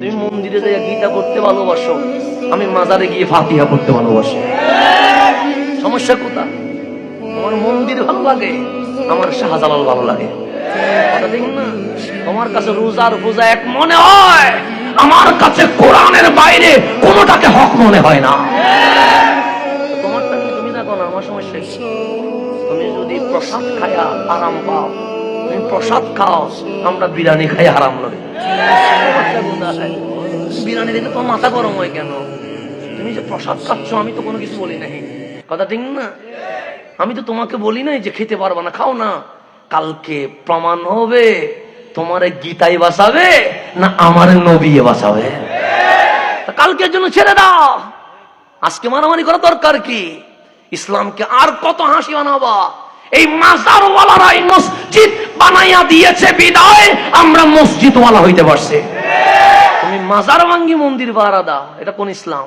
তুমি মন্দিরে যাই গীতা করতে ভালোবাসো, আমি মাজারে গিয়ে ফাতিহা করতে ভালোবাসি। সমস্যা কোথা? তোমার মন্দির ভালো লাগে, আমার শাহজালাল ভালো লাগে। কাছে রোজার পূজা এক মনে হয়, আমার কাছে কোরআনের বাইরে কোনোটাকে হক মনে হয় না। তোমারটা তুমি না আমার সমস্যা তুমি যদি প্রসাদ খায়া আরাম পাও, তুমি প্রসাদ খাও, আমরা বিরিয়ানি খাই আরাম লাগে বিরিয়ানি দেখে তোমার মাথা গরম হয় কেন? তুমি যে প্রসাদ খাচ্ছ, আমি তো কোনো কিছু বলি নাই। কথা ঠিক না? আমি তো তোমাকে বলি নাই যে খেতে পারবা না, খাও না। কালকে প্রমাণ হবে তোমার গীতাই বাঁচাবে না আমার নবী বাঁচাবে তা কালকের জন্য ছেড়ে দাও। আজকে মারামারি করা দরকার কি? ইসলামকে আর কত হাসি বানাবা? এই মাজারওয়ালারা এই মসজিদ বানাইয়া দিয়েছে, বিদায়। আমরা মসজিদওয়ালা হইতে পারছি। তুমি মাজার ভাঙ্গি মন্দির ভাড়া দাও। এটা কোন ইসলাম?